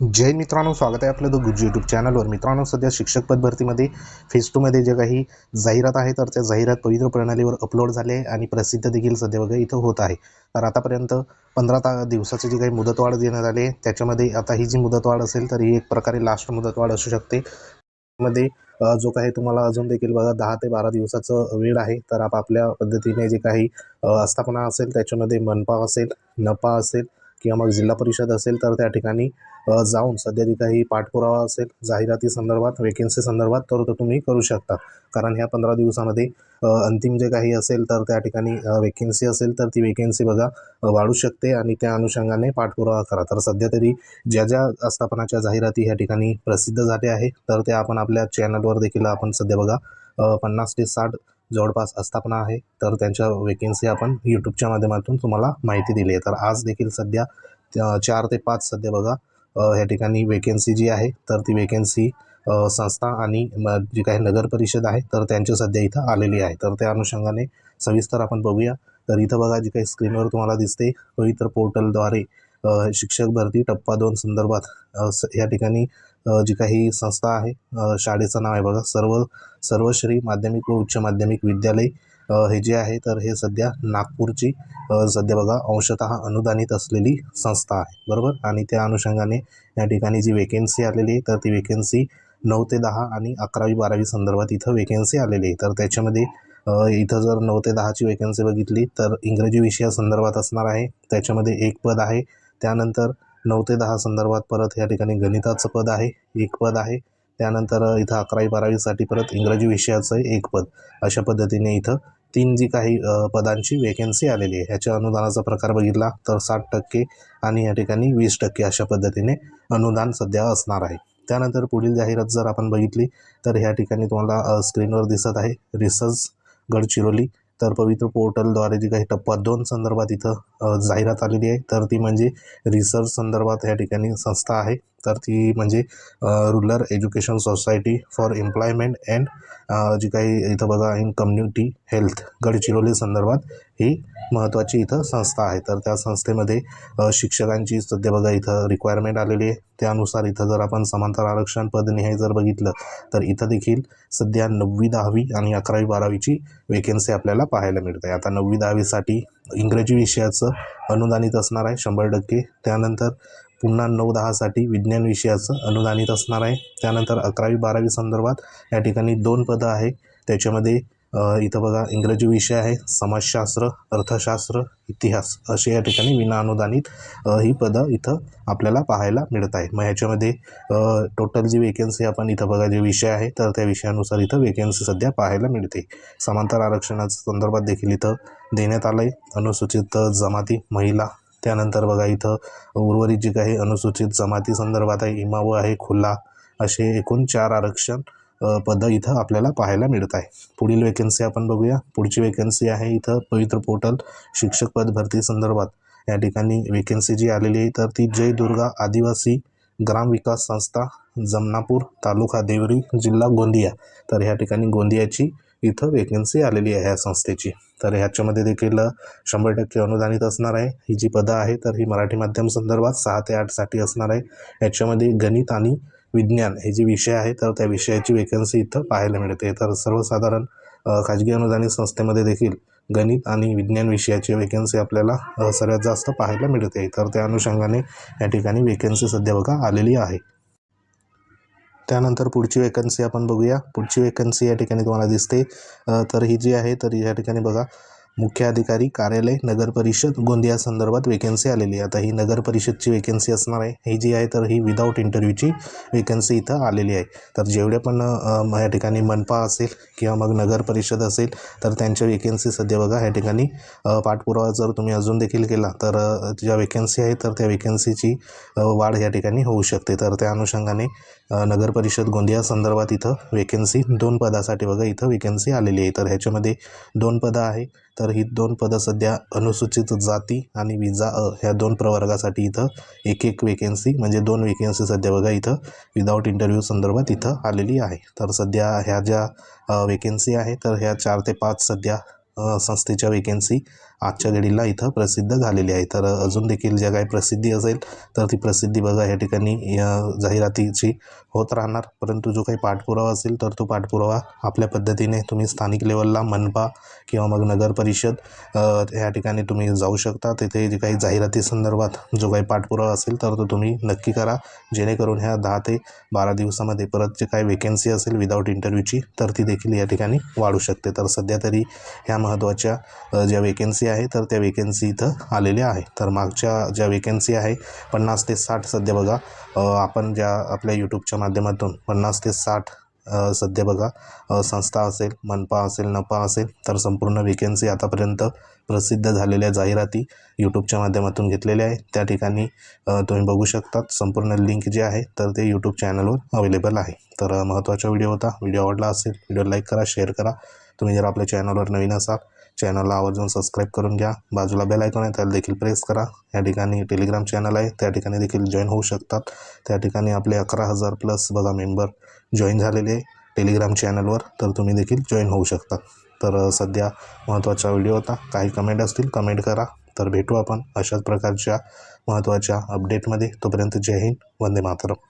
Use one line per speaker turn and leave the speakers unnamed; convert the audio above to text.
जय मित्रांनो स्वागत आहे आपलं द गुज यूट्यूब चॅनलवर मित्रांनो सध्या शिक्षक पद भरतीमध्ये फेस टूमध्ये जे काही जाहिरात आहे तर त्या जाहिरात पवित्र प्रणालीवर अपलोड झाले आणि प्रसिद्ध देखील सध्या बघा इथं होत आहे. तर आतापर्यंत पंधरा ता दिवसाची जी काही मुदतवाढ देण्यात आली त्याच्यामध्ये आता ही जी मुदतवाढ असेल तर ही एक प्रकारे लास्ट मुदतवाढ असू शकते. मध्ये जो काही तुम्हाला अजून देखील बघा दहा ते बारा दिवसाचं वेळ आहे तर आपापल्या पद्धतीने जे काही आस्थापना असेल त्याच्यामध्ये मनपा असेल नपा असेल किंवा मग जिल्हा परिषद असेल तर त्या ठिकाणी जाऊन सध्या जी काही पाठपुरावा असेल जाहिराती संदर्भात वेकेन्सी संदर्भात तर तो तुम्ही करू शकता. कारण ह्या पंधरा दिवसामध्ये अंतिम जे काही असेल तर त्या ठिकाणी वेकेन्सी असेल तर ती वेकेन्सी बघा वाढू शकते आणि त्या अनुषंगाने पाठपुरावा करा. तर सध्या तरी ज्या ज्या आस्थापनाच्या जाहिराती ह्या ठिकाणी प्रसिद्ध झाल्या आहे तर त्या आपण आपल्या चॅनलवर देखील आपण सध्या बघा पन्नास ते साठ जवळपास आस्थापना आहे तर त्यांच्या वेकेन्सी आपण यूट्यूबच्या माध्यमातून तुम्हाला माहिती दिली आहे. तर आज देखील सध्या चार ते पाच सध्या बघा या ह्या ठिकाणी वेकेन्सी जी आहे तर ती वेकेन्सी संस्था आणि जी काही नगर परिषद आहे तर त्यांची सध्या इथं आलेली आहे. तर त्या अनुषंगाने सविस्तर आपण बघूया. तर इथं बघा जी काही स्क्रीनवर तुम्हाला दिसते पवित्र पोर्टलद्वारे शिक्षक भरती टप्पा दोन संदर्भात स या ठिकाणी जी काही संस्था आहे शाळेचं नाव आहे बघा सर्व सर्वश्री माध्यमिक व उच्च माध्यमिक विद्यालय हे जे आहे तर हे सध्या नागपूरची सध्या बघा अंशतः अनुदानित असलेली संस्था आहे. बरोबर? आणि त्या अनुषंगाने या ठिकाणी जी वेकेन्सी आलेली आहे तर ती वेकेन्सी नऊ ते दहा आणि अकरावी बारावी संदर्भात इथं वेकेन्सी आलेली आहे. तर त्याच्यामध्ये इथं जर नऊ ते दहाची वेकेन्सी बघितली तर इंग्रजी विषयासंदर्भात असणार आहे. त्याच्यामध्ये एक पद आहे. त्यानंतर नऊ ते दहा संदर्भात परत या ठिकाणी गणिताचं पद आहे एक पद आहे. त्यानंतर इथं अकरावी बारावीसाठी परत इंग्रजी विषयाचं एक पद. अशा पद्धतीने इथं तीन जी काही पदांची वेकेन्सी आलेली आहे. ह्याच्या अनुदानाचा प्रकार बघितला तर साठ टक्के आणि या ठिकाणी वीस टक्के अशा पद्धतीने अनुदान सध्या असणार आहे. त्यानंतर पुढील जाहिरात जर आपण बघितली तर ह्या ठिकाणी तुम्हाला स्क्रीनवर दिसत आहे रिसर्च गडचिरोली. तर पवित्र पोर्टलद्वारे जी काही टप्पा दोन संदर्भात इथं जाहिरात आलेली आहे. तर ती म्हणजे रिसर्च संदर्भात या ठिकाणी संस्था आहे. तर ती म्हणजे rural education society for employment and जी काही इथं बघा इन कम्युनिटी हेल्थ गडचिरोली संदर्भात ही महत्त्वाची इथं संस्था आहे. तर त्या संस्थेमध्ये शिक्षकांची सध्या बघा इथं रिक्वायरमेंट आलेली आहे. त्यानुसार इथं जर आपण समांतर आरक्षण पदनिहाय जर बघितलं तर इथं देखील सध्या नववी दहावी आणि अकरावी बारावीची वेकेन्सी आपल्याला पाहायला मिळते आता नववी दहावीसाठी इंग्रजी विषयाचं अनुदानित असणार आहे शंभर टक्के. त्यानंतर पुन्हा नऊ दहासाठी विज्ञान विषयाचं अनुदानित असणार आहे. त्यानंतर अकरावी बारावी संदर्भात या ठिकाणी दोन पदं आहे त्याच्यामध्ये इथं बघा इंग्रजी विषय आहे समाजशास्त्र अर्थशास्त्र इतिहास असे या ठिकाणी विना अनुदानित ही पदं इथं आपल्याला पाहायला मिळत आहे मग ह्याच्यामध्ये टोटल जी वेकेन्सी आपण इथं बघा जे विषय आहे तर त्या विषयानुसार इथं वेकेन्सी सध्या पाहायला मिळते. समांतर आरक्षणाच्या संदर्भात देखील इथं देण्यात आलं आहे अनुसूचित जमाती महिला त्यानंतर बघा इथं उर्वरित जी काही अनुसूचित जमाती संदर्भात आहे इमाव आहे खुला असे एकूण चार आरक्षण पदं इथं आपल्याला पाहायला मिळत आहे. पुढील वेकन्सी आपण बघूया. पुढची वेकन्सी आहे इथं पवित्र पोर्टल शिक्षक पद भरती संदर्भात. या ठिकाणी वेकन्सी जी आलेली आहे तर ती जय दुर्गा आदिवासी ग्राम विकास संस्था जमनापूर तालुका देवरी जिल्हा गोंदिया. तर ह्या ठिकाणी गोंदियाची इथं वेकन्सी आलेली आहे ह्या संस्थेची. तर ह्याच्यामध्ये देखील शंभर टक्के अनुदानित असणार आहे. ही जी पदं आहे तर ही मराठी माध्यम संदर्भात सहा ते आठसाठी असणार आहे. ह्याच्यामध्ये गणित आणि विज्ञान हे जे विषय आहे तर त्या विषयाची वेकन्सी इथं पाहायला मिळते. तर सर्वसाधारण खाजगी अनुदानित संस्थेमध्ये देखील गणित आणि विज्ञान विषयाची वेकन्सी आपल्याला सर्वात जास्त पाहायला मिळते. तर त्या अनुषंगाने या ठिकाणी वेकन्सी सध्या बघा आलेली आहे. त्यानंतर पुढची वेकन्सी आपण बघूया. पुढची वेकन्सी या ठिकाणी तुम्हाला दिसते. तर ही जी आहे तर या ठिकाणी बघा. मुख्य अधिकारी कार्यालय नगर परिषद गोंदिया संदर्भात वेकन्सी आलेली आहे. आता ही नगर परिषदची असणार आहे. ही जी आहे तर ही विदाऊट इंटरव्ह्यूची वेकन्सी इथं आलेली आहे. तर जेवढ्या पण या ठिकाणी मनपा असेल किंवा मग नगर परिषद असेल तर त्यांच्या वेकन्सी सध्या बघा या ठिकाणी पाठपुरावा जर तुम्ही अजून देखील केला तर ज्या वेकन्सी आहे तर त्या वेकन्सीची वाढ या ठिकाणी होऊ शकते. तर त्या अनुषंगाने नगरपरिषद नगर परिषद गोंदिया संदर्भात इथं वेकन्सी दोन पदासाठी बघा इथं वेकन्सी आलेली आहे. तर ह्याच्यामध्ये दोन पदं आहे. तर ही दोन पदं सध्या अनुसूचित जाती आणि विजा अ ह्या दोन प्रवर्गासाठी इथं एक एक वेकेन्सी म्हणजे दोन वेकेन्सी सध्या बघा इथं विदाऊट इंटरव्ह्यू संदर्भात इथं आलेली आहे. तर सध्या ह्या ज्या वेकेन्सी आहे तर ह्या चार ते पाच सध्या संस्थेच्या वेकेन्सी आजच्या घडीला इथं प्रसिद्ध झालेली आहे. तर अजून देखील ज्या काही प्रसिद्धी असेल तर ती प्रसिद्धी बघा या ठिकाणी या जाहिरातीची होत राहणार. परंतु जो काही पाठपुरावा असेल तर तो पाठपुरावा आपल्या पद्धतीने तुम्ही स्थानिक लेवलला मनपा किंवा मग नगर परिषद या ठिकाणी तुम्ही जाऊ शकता. तिथे जे काही जाहिराती संदर्भात जो काही पाठपुरावा असेल तर तो तुम्ही नक्की करा. जेणेकरून ह्या दहा ते बारा दिवसामध्ये परत जे काही वेकेन्सी असेल विदाऊट इंटरव्ह्यूची तर ती देखील या ठिकाणी वाढू शकते. तर सध्या तरी ह्या महत्त्वाच्या ज्या वेकेन्सी आहे तर त्या वेकेन्सी इथं आलेल्या आहे तर मागच्या ज्या वेकेन्सी आहे पन्नास ते साठ सध्या बघा आपण ज्या आपल्या यूट्यूबच्या माध्यमातून पन्नास ते साठ सध्या बघा संस्था असेल मनपा असेल नपा असेल तर संपूर्ण वेकेन्सी आतापर्यंत प्रसिद्ध झालेल्या जाहिराती यूट्यूबच्या माध्यमातून घेतलेल्या आहे त्या ठिकाणी तुम्ही बघू शकतात. संपूर्ण लिंक जे आहे तर ते यूट्यूब चॅनलवर अवेलेबल आहे. तर महत्त्वाचा व्हिडिओ होता. व्हिडिओ आवडला असेल व्हिडिओ लाईक करा शेअर करा. तुम्ही जर आपल्या चॅनलवर नवीन असाल चॅनलला आवर्जून सबस्क्राईब करून घ्या. बाजूला बेल ऐकून आहे त्याला देखील प्रेस करा. या ठिकाणी टेलिग्राम चॅनल आहे त्या ठिकाणी देखील जॉईन होऊ शकतात. त्या ठिकाणी आपले अकरा हजार प्लस बघा मेंबर जॉईन झालेले टेलिग्राम चॅनलवर तर तुम्ही देखील जॉईन होऊ शकता. तर सध्या महत्त्वाचा व्हिडिओ होता. काही कमेंट असतील कमेंट करा. तर भेटू आपण अशाच प्रकारच्या महत्त्वाच्या अपडेटमध्ये तोपर्यंत जय हिंद वंदे मातरम.